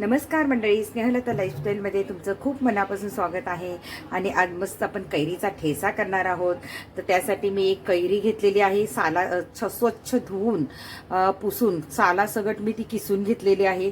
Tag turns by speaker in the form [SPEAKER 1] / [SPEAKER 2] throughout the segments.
[SPEAKER 1] नमस्कार मंडळी स्नेहलता लाईफस्टाईलमध्ये तुमचं खूप मनापासून स्वागत आहे. आणि आज मस्त आपण कैरीचा ठेसा करणार आहोत. तर त्यासाठी मी एक कैरी घेतलेली आहे साला छ- स्वच्छ धुवून पुसून साला सगट मी ती किसून घेतलेली आहे.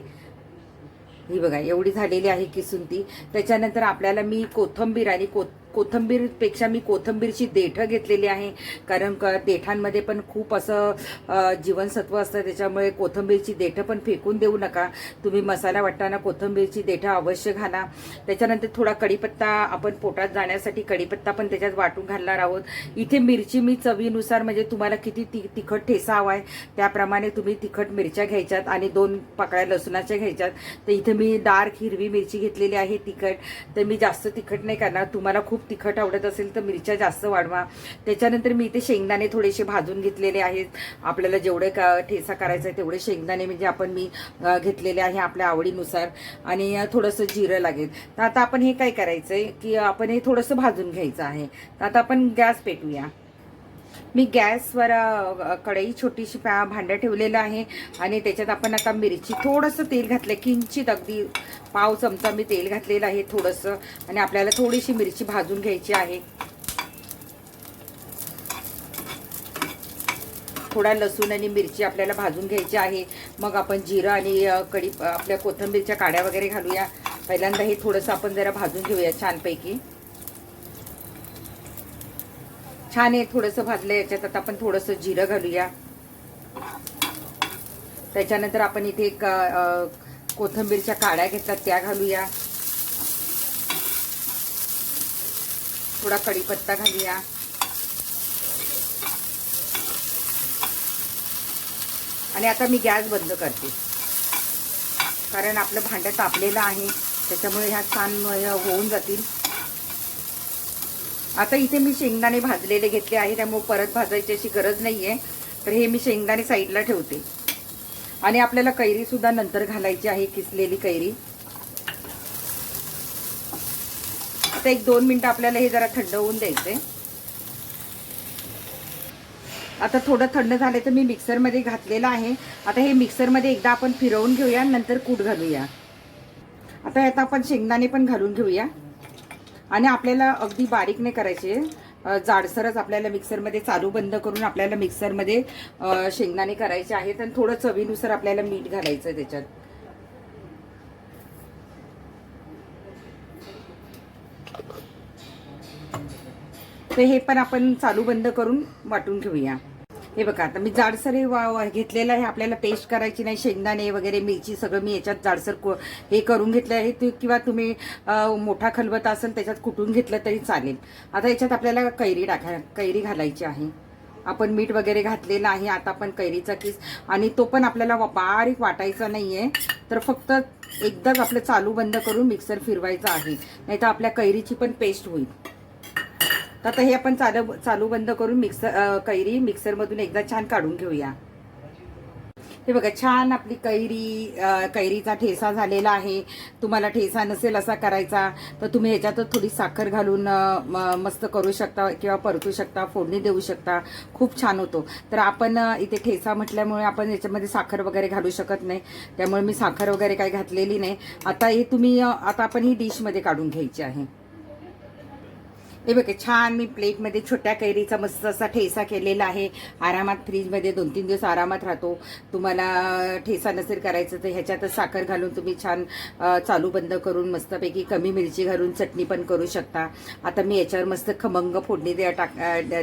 [SPEAKER 1] ही बघा एवढी झालेली आहे किसून ती. त्याच्यानंतर आपल्याला मी कोथंबीर आणि को कोथंबीरपेक्षा मी कोथंबीरची देठं घेतलेली आहे. कारण क देठांमध्ये पण खूप असं जीवनसत्व असतं. त्याच्यामुळे कोथंबीरची देठं पण फेकून देऊ नका. तुम्ही मसाला वाटताना कोथंबीरची देठं अवश्य घाला. त्याच्यानंतर थोडा कढीपत्ता आपण पोटात जाण्यासाठी कढीपत्ता पण त्याच्यात वाटून घालणार आहोत. इथे मिरची मी चवीनुसार म्हणजे तुम्हाला किती ति तिखट ठेसा हवा आहे त्याप्रमाणे तुम्ही तिखट मिरच्या घ्यायच्यात आणि दोन पाकळ्या लसूणाच्या घ्यायच्यात. तर इथे मी डार्क हिरवी मिरची घेतलेली आहे तिखट. तर मी जास्त तिखट नाही करणार. तुम्हाला खूप तिखट आवडत असेल तर मिरच्या जास्त वाढवा. त्याच्यानंतर मी इथे शेंगदाणे थोडेसे भाजून घेतलेले आहेत. आपल्याला जेवढे का ठेसा करायचा आहे तेवढे शेंगदाणे म्हणजे आपण मी घेतलेले आहे आपल्या आवडीनुसार. आणि थोडंसं जिरं लागेल. तर आता आपण हे काय करायचं आहे की आपण हे थोडंसं भाजून घ्यायचं आहे. तर आता आपण गॅस पेटूया. मी गॅसवर कढई छोटीशी भांडं ठेवलेलं आहे आणि त्याच्यात आपण आता मिरची थोडंसं तेल घातलं. किंचित अगदी पाव चमचा मी तेल घातलेलं आहे थोडंसं आणि आपल्याला थोडीशी मिरची भाजून घ्यायची आहे. थोडा लसूण आणि मिरची आपल्याला भाजून घ्यायची आहे. मग आपण जिरं आणि कडी कढी आपल्या कोथिंबीरच्या काड्या वगैरे घालूया. पहिल्यांदा हे थोडंसं आपण जरा भाजून घेऊया छानपैकी. छान आहे थोडंसं भाजलं याच्यात. आता आपण थोडंसं जिरं घालूया. त्याच्यानंतर आपण इथे एक कोथंबीरच्या कोथिंबीरच्या काड्या घेतल्या त्या घालूया. थोडा कढीपत्ता घालूया. आणि आता मी गॅस बंद करते. कारण आपलं भांडं तापलेलं आहे. त्याच्यामुळे ह्या छान होऊन जातील. आता इथे मी शेंगदाणे भाजलेले घेतले आहे त्यामुळे परत भाजायची अशी गरज नाहीये. तर हे मी शेंगदाणे साईडला ठेवते. आणि आपल्याला कैरी सुद्धा नंतर घालायची आहे किसलेली कैरी. आता एक दोन मिनटं आपल्याला हे जरा थंड होऊन द्यायचंय. आता थोडं थंड झालं तर मी मिक्सरमध्ये घातलेलं आहे. आता हे मिक्सरमध्ये एकदा आपण फिरवून घेऊया नंतर कूट घालूया. आता यात आपण शेंगदाणे पण घालून घेऊया. आणि आपल्याला अगदी बारीक नाही करायचे. जाडसरच आपल्याला मिक्सरमध्ये चालू बंद करून आपल्याला मिक्सरमध्ये शेंगदाणे करायचे आहेत आणि थोडं चवीनुसार आपल्याला मीठ घालायचं त्याच्यात. तर हे पण आपण चालू बंद करून वाटून घेऊया. हे बघा आता मी जाडसर हे घेतलेलं आहे आपल्याला पेस्ट करायची नाही शेंगदाणे वगैरे मिरची सगळं मी याच्यात जाडसर हे करून घेतलं आहे. ते किंवा तुम्ही मोठा खलबत असेल त्याच्यात कुटून घेतलं तरी चालेल. आता याच्यात आपल्याला कैरी टाका कैरी घालायची आहे. आपण मीठ वगैरे घातलेलं आहे आता आपण कैरीचा किस आणि तो पण आपल्याला बारीक वाटायचा नाहीये. तर फक्त एकदाच आपलं चालू बंद करून मिक्सर फिरवायचं आहे. नाही तर आपल्या कैरीची पण पेस्ट होईल. तर आता हे आपण चालू चालू बंद करून मिक्सर कैरी मिक्सरमधून एकदा छान काढून घेऊया. हे बघा छान आपली कैरी कैरीचा ठेसा झालेला आहे. तुम्हाला ठेसा नसेल असा करायचा तर तुम्ही ह्याच्यातच थोडी साखर घालून म- मस्त करू शकता किंवा परतू शकता फोडणी देऊ शकता. खूप छान होतो. तर आपण इथे ठेसा म्हटल्यामुळे आपण याच्यामध्ये साखर वगैरे घालू शकत नाही. त्यामुळे मी साखर वगैरे काही घातलेली नाही. आता हे तुम्ही आता आपण ही डिशमध्ये काढून घ्यायची आहे. हे बघा छान मी प्लेटमध्ये छोट्या कैरीचा मस्त असा ठेसा केलेला आहे. आरामात फ्रीजमध्ये दोन तीन दिवस आरामात राहतो. तुम्हाला ठेसा नसेल करायचं तर ह्याच्यातच साखर घालून तुम्ही छान चालू बंद करून मस्तपैकी कमी मिरची घालून चटणी पण करू शकता. आता मी याच्यावर मस्त खमंग फोडणी द्या टाक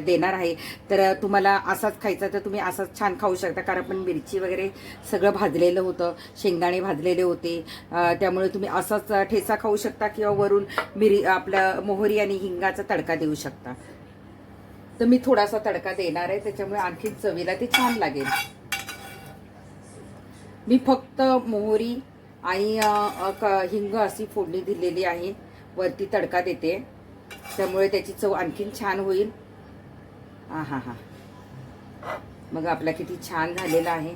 [SPEAKER 1] देणार आहे. तर तुम्हाला असाच खायचा तर तुम्ही असाच छान खाऊ शकता. कारण पण मिरची वगैरे सगळं भाजलेलं होतं. शेंगदाणे भाजलेले होते. त्यामुळे तुम्ही असाच ठेसा खाऊ शकता. किंवा वरून मिरी आपलं मोहरी आणि हिंगाचा तडका देऊ शकता. तर मी थोडासा तडका देणार आहे त्याच्यामुळे आणखी चवीला ते छान लागेल. मी फक्त मोहरी आणि हिंग अशी फोडणी दिलेली आहे. वरती तडका देते. त्यामुळे त्याची चव आणखीन छान होईल. हा हा हा. मग आपला किती छान झालेला आहे.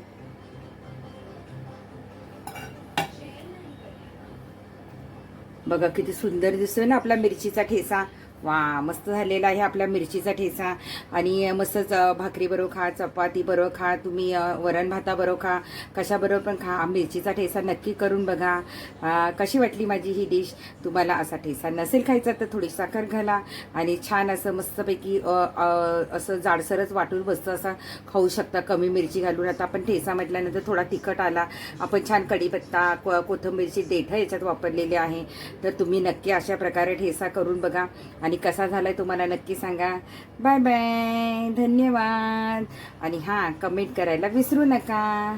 [SPEAKER 1] बघा किती सुंदर दिसतोय ना आपला मिरचीचा ठेसा. वा मस्त झालेला आहे आपला मिरचीचा ठेचा. आणि मस्तच भाकरी बरोबर खा चपाती बरोबर खा तुम्ही अ, वरण भाताबरोबर खा कशाबरोबर पण खा. मिरचीचा ठेचा नक्की करून बघा. कशी वाटली माझी ही डिश? तुम्हाला असा ठेचा नसेल खायचा तर थोडी साखर घाला. आणि छान असं मस्तपैकी असं जाडसरच वाटून बसतं असं खाऊ शकता. कमी मिरची घालून आता आपण ठेचा म्हटल्यानंतर थोडा तिखट आला. आपण छान कढीपत्ता को- कोथिंबीरची देठं याच्यात वापरलेली आहे. तर तुम्ही नक्की अशा प्रकारे ठेचा करून बघा. आणि कसा झालाय तुम्हाला नक्की सांगा. बाय बाय धन्यवाद. आणि हां कमेंट करायला विसरू नका.